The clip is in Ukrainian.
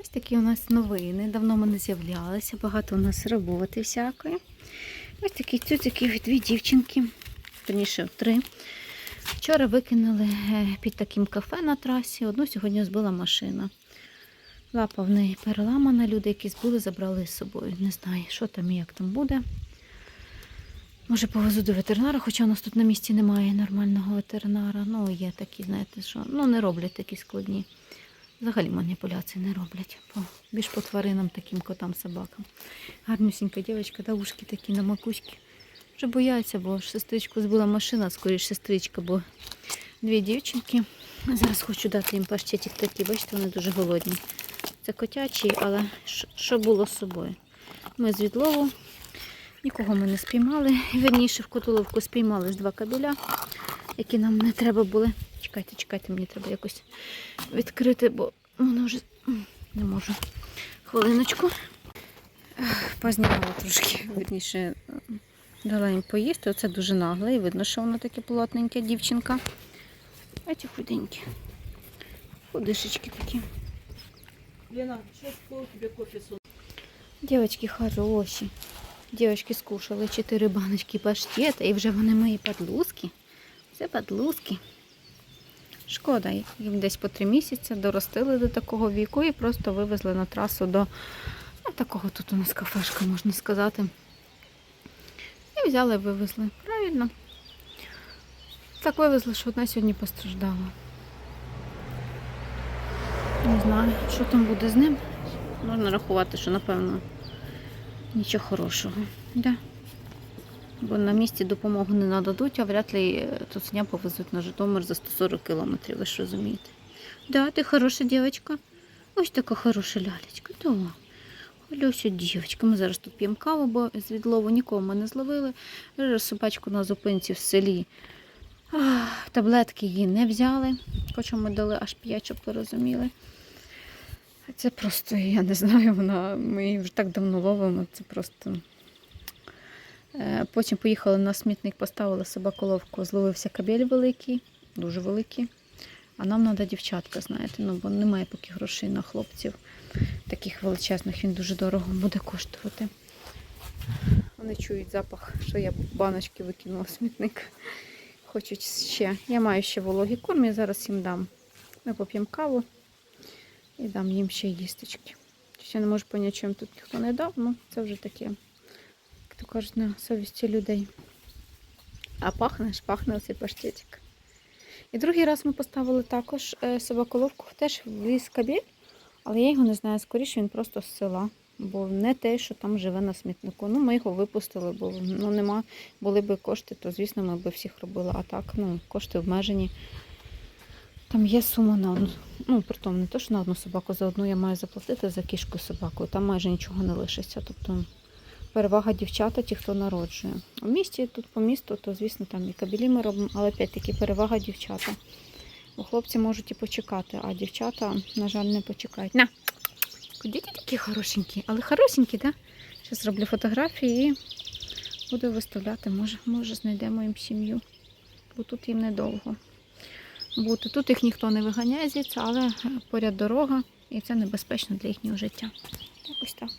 Ось такі у нас новини. Давно ми не з'являлися, багато у нас роботи всякої. Ось такі цюцики дві дівчинки, верніше три. Вчора викинули е, під таким кафе на трасі. Одну сьогодні збила машина. Лапа в неї переламана. Люди, які збили, забрали з собою. Не знаю, що там і як там буде. Може, повезу до ветеринара, хоча у нас тут на місці немає нормального ветеринара. Ну, є такі, знаєте, що ну, не роблять такі складні. Взагалі маніпуляції не роблять. По, більш по тваринам, таким котам, собакам. Гарнюсінька дівчинка, да ушки такі на макуськи. Вже бояться, бо сестричку збила машина, скоріш сестричка, бо дві дівчинки. Зараз хочу дати їм паштетик такий, бачите, вони дуже голодні. Це котячий, але що- було з собою? Ми з відлову, нікого ми не спіймали. Верніше в котоловку спіймали з два кабеля, які нам не треба були. Чекайте, чекайте, мені треба якось відкрити, бо воно вже не можу. Хвилиночку. Познімала трошки, верніше, е, дала їм поїсти. Оце дуже нагле. І видно, що воно таке плотненьке, дівчинка. А ті худенькі. Худишечки такі. Лена, кто тебе кофе сунул? Дівчатки хороші. Дівчатки скушали 4 баночки паштета і вже вони мої подлузки. Це подлузки. Шкода, їм десь по 3 місяці доростили до такого віку і просто вивезли на трасу до ну, такого тут у нас кафешка, можна сказати. І взяли і вивезли. Правильно. Так вивезли, що одна сьогодні постраждала. Не знаю, що там буде з ним. Можна рахувати, що напевно нічого хорошого. Да. Бо на місці допомогу не нададуть, а вряд ли е, повезуть на Житомир за 140 кілометрів, ви ж розумієте. Да, ти хороша дівчинка. Ось така хороша лялечка. Да. Люся, дівчинка. Ми зараз тут п'ємо каву, бо з відлову нікого ми не зловили. Собачку на зупинці в селі. Ах, таблетки її не взяли, хоча ми дали аж 5, щоб ви розуміли. Це просто, я не знаю, вона, ми її вже так давно ловимо, це просто. Е, Потім поїхали на смітник, поставили собаколовку, зловився кабель великий, дуже великий. А нам треба дівчатка, знаєте, ну бо немає поки грошей на хлопців таких величезних, він дуже дорого буде коштувати. Вони чують запах, що я баночки викинула в смітник. Хочуть ще. Я маю ще вологий корм, я зараз їм дам. Ми поп'ємо каву і дам їм ще їсточки. Я не можу поняти, чим тут ніхто не дав, ну це вже таке, то кажуть, на совісті людей. А пахне ж, пахне оцей паштетик. І другий раз ми поставили також е, собаколовку, теж в ліс кабель, але я його не знаю, скоріше він просто з села. Бо не те, що там живе на смітнику. Ну, ми його випустили, бо ну, нема, були б кошти, то звісно ми б всіх робили. А так, ну, кошти обмежені. Там є сума на одну. Ну, притом не то, що на одну собаку, за одну я маю заплатити за кішку собаку. Там майже нічого не лишиться. Тобто перевага дівчата, ті, хто народжує. У місті тут по місту, то звісно там і кабелі ми робимо, але опять-таки перевага дівчата. Бо хлопці можуть і почекати, а дівчата, на жаль, не почекають. На! Куди такі хорошенькі? Але хорошенькі, так? Да? Зараз зроблю фотографії і буду виставляти. Може, може знайдемо їм сім'ю. Бо тут їм недовго бути. Тут їх ніхто не виганяє звідси, але поряд дорога, і це небезпечно для їхнього життя. Якось так.